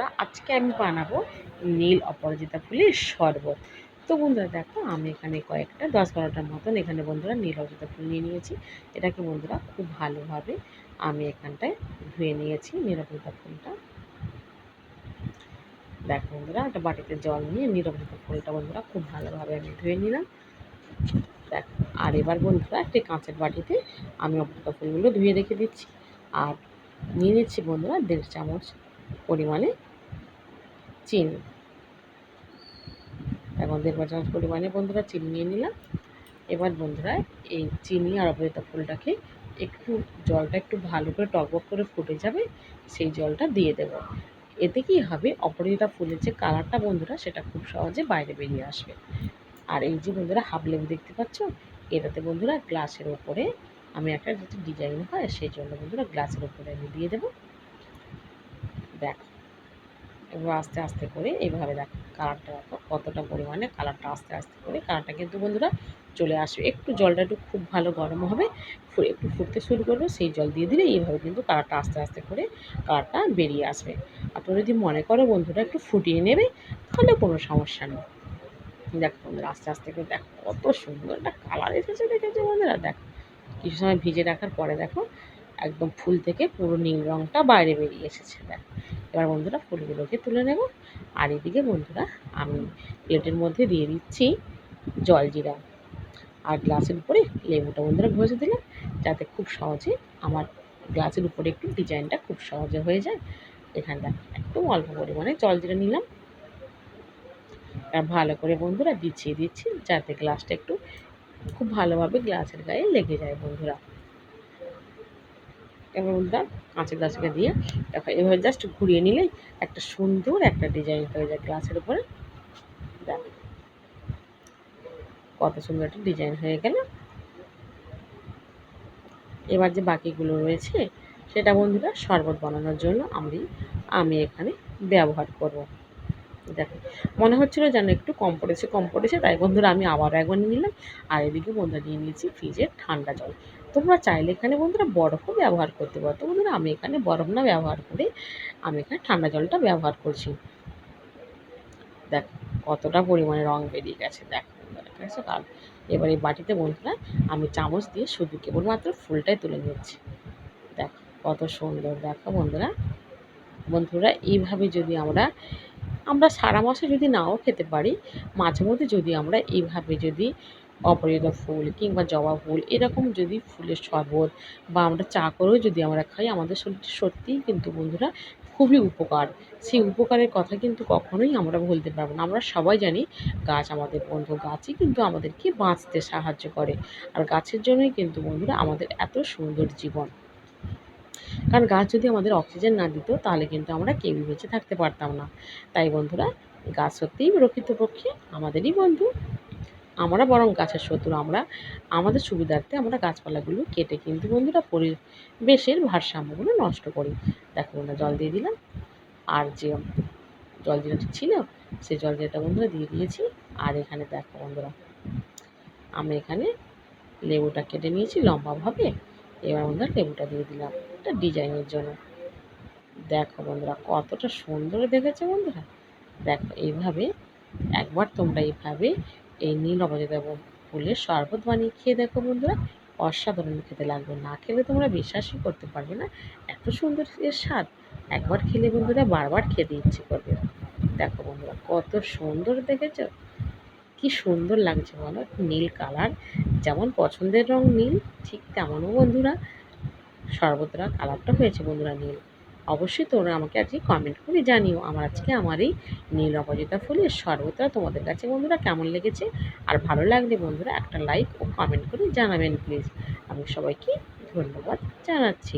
বন্ধুরা আজকে আমি বানাবো নীল অপরাজিতা ফুলের শরবত। তো বন্ধুরা দেখো, আমি এখানে কয়েকটা, দশ বারোটার মতন এখানে বন্ধুরা নীল অপরাজিতা ফুল নিয়ে নিয়েছি। এটাকে বন্ধুরা খুব ভালোভাবে আমি এখানটায় ধুয়ে নিয়েছি নীল অপরাজিতা ফুলটা। দেখো বন্ধুরা, একটা বাটিতে জল নিয়ে নীল অপরাজিতা ফুলটা বন্ধুরা খুব ভালোভাবে আমি ধুয়ে নিলাম। দেখো, আর এবার বন্ধুরা একটি কাঁচের বাটিতে আমি অপরাজিতা ফুলগুলো ধুয়ে রেখে দিচ্ছি। আর নিয়ে নিচ্ছি বন্ধুরা দেড় চামচ পরিমাণে চিনি। এখন দেড় পাঁচ চামচ পরিমাণে বন্ধুরা চিনি নিয়ে নিলাম। এবার বন্ধুরা এই চিনি আর অপরিতা ফুলটাকে একটু জলটা একটু ভালো করে টকবক করে ফুটে যাবে, সেই জলটা দিয়ে দেব। এতে কি হবে? অপরাজিতা ফুলের যে কালারটা বন্ধুরা, সেটা খুব সহজে বাইরে বেরিয়ে আসবে। আর এই যে বন্ধুরা হাফ লেবু দেখতে পাচ্ছ, এটাতে বন্ধুরা গ্লাসের ওপরে আমি একটা যেটা ডিজাইন হয়, সেই জন্য বন্ধুরা গ্লাসের ওপরে আমি দিয়ে দেবো। দেখ। এবার আস্তে আস্তে করে এইভাবে দেখ কালারটা দেখো কতটা পরিমাণে কালারটা আস্তে আস্তে করে কালারটা কিন্তু বন্ধুরা চলে আসবে। একটু জলটা একটু খুব ভালো গরম হবে একটু ফুটতে শুরু করবে, সেই জল দিয়ে দিলে এইভাবে কিন্তু কালারটা আস্তে আস্তে করে কালারটা বেরিয়ে আসবে। আপনারা যদি মনে করো বন্ধুরা একটু ফুটিয়ে নেবে, তাহলে কোনো সমস্যা নেই। দেখো বন্ধুরা আস্তে আস্তে করে দেখো কত সুন্দর একটা কালার এসেছে দেখেছ বন্ধুরা? দেখো কিছু সময় ভিজে রাখার পরে দেখো একদম ফুল থেকে পুরো নীল রঙটা বাইরে বেরিয়ে এসেছে। দেখো এবার বন্ধুরা ফুলগুলোকে তুলে নেব। আর এদিকে বন্ধুরা আমি প্লেটের মধ্যে দিয়ে দিচ্ছি জলজিরা আর গ্লাসের উপরে লেবুটা বন্ধুরা ঘষে দিলাম, যাতে খুব সহজে আমার গ্লাসের উপরে একটু ডিজাইনটা খুব সহজে হয়ে যায়। এখানটা একদম অল্প পরিমাণে জলজিরা নিলাম। আর ভালো করে বন্ধুরা বিছিয়ে দিচ্ছি, যাতে গ্লাসটা একটু খুব ভালোভাবে গ্লাসের গায়ে লেগে যায় বন্ধুরা। এবার বন্ধুরা কাঁচের গ্লাসকে দিয়ে। দেখো, এভাবে জাস্ট ঘুরিয়ে নিলেই একটা সুন্দর একটা ডিজাইন হয়ে যায় গ্লাসের উপরে। কত সুন্দর একটা ডিজাইন হয়ে গেল। এবার যে বাকিগুলো রয়েছে, সেটা বন্ধুরা শরবত বানানোর জন্য আমি আমি এখানে ব্যবহার করব। দেখো, মনে হচ্ছিল যেন একটু কম পড়েছে কম পড়েছে। তাই বন্ধুরা, আমি আবারও একবার নিলাম। আর এদিকে বন্ধুরা নিয়ে নিয়েছি ফ্রিজের ঠান্ডা জল। তোমরা চাইলে এখানে বন্ধুরা বরফও ব্যবহার করতে পারো। তো বন্ধুরা, আমি এখানে বরফ না ব্যবহার করে আমি এখানে ঠান্ডা জলটা ব্যবহার করছি। দেখ, কতটা পরিমাণে রং বেরিয়ে গেছে। দেখ কাল এবার এই বাটিতে বন্ধুরা, আমি চামচ দিয়ে শুধু কেবলমাত্র ফুলটাই তুলে নিচ্ছি। দেখ, কত সুন্দর। দেখো বন্ধুরা বন্ধুরা, এইভাবে যদি আমরা আমরা সারা মাসে যদি নাও খেতে পারি, মাঝে মধ্যে যদি আমরা এইভাবে যদি অপরাজিতা ফুল কিংবা জবা ফুল, এরকম যদি ফুলের শরবত বা আমরা চা করেও যদি আমরা খাই, আমাদের শরীরটা সত্যিই কিন্তু বন্ধুরা খুবই উপকার। সেই উপকারের কথা কিন্তু কখনোই আমরা ভুলতে পারব না। আমরা সবাই জানি গাছ আমাদের বন্ধু, গাছই কিন্তু আমাদেরকে বাঁচতে সাহায্য করে। আর গাছের জন্যই কিন্তু বন্ধুরা আমাদের এত সুন্দর জীবন। কারণ গাছ যদি আমাদের অক্সিজেন না দিত, তাহলে কিন্তু আমরা কেউই বেঁচে থাকতে পারতাম না। তাই বন্ধুরা, গাছ সত্যিই প্রকৃতপক্ষে আমাদেরই বন্ধু। আমরা বরং গাছের শত্রু, আমরা, আমাদের সুবিধার্থে আমরা গাছপালাগুলো কেটে কিন্তু বন্ধুরা পরিবেশের ভারসাম্যগুলো নষ্ট করি। দেখো বন্ধুরা, জল দিয়ে দিলাম। আর যে জল যেটা ছিল, সেই জল যেটা বন্ধুরা দিয়ে দিয়েছি। আর এখানে দেখো বন্ধুরা, আমি এখানে লেবুটা কেটে নিয়েছি লম্বাভাবে। এবার বন্ধুরা লেবুটা দিয়ে দিলাম। একটা ডিজাইনের জন্য। দেখো বন্ধুরা, কতটা সুন্দর দেখেছে বন্ধুরা? দেখো, এইভাবে একবার তোমরা এইভাবে এই নীল অপরাজিতা ফুলের শরবত বানিয়ে খেয়ে দেখো বন্ধুরা। অসাধারণ খেতে লাগবে। না খেলে তোমরা বিশ্বাসই করতে পারবে না। এত সুন্দর এর স্বাদ। একবার খেলে বন্ধুরা বারবার খেতে ইচ্ছে করবে। দেখো বন্ধুরা, কত সুন্দর দেখেছ? কি সুন্দর লাগছে বলো? নীল কালার, যেমন পছন্দের রং নীল, ঠিক তেমনও বন্ধুরা শরবতরা কালারটা হয়েছে বন্ধুরা নীল। অবশ্যই তোমরা আমাকে আজকে কমেন্ট করে জানিও আমার আজকে আমার এই নীল অপরাজিতা ফুলের শরবতটা তোমাদের কাছে বন্ধুরা কেমন লেগেছে? আর ভালো লাগলে বন্ধুরা একটা লাইক ও কমেন্ট করে জানাবেন প্লিজ আমি সবাইকে ধন্যবাদ জানাচ্ছি।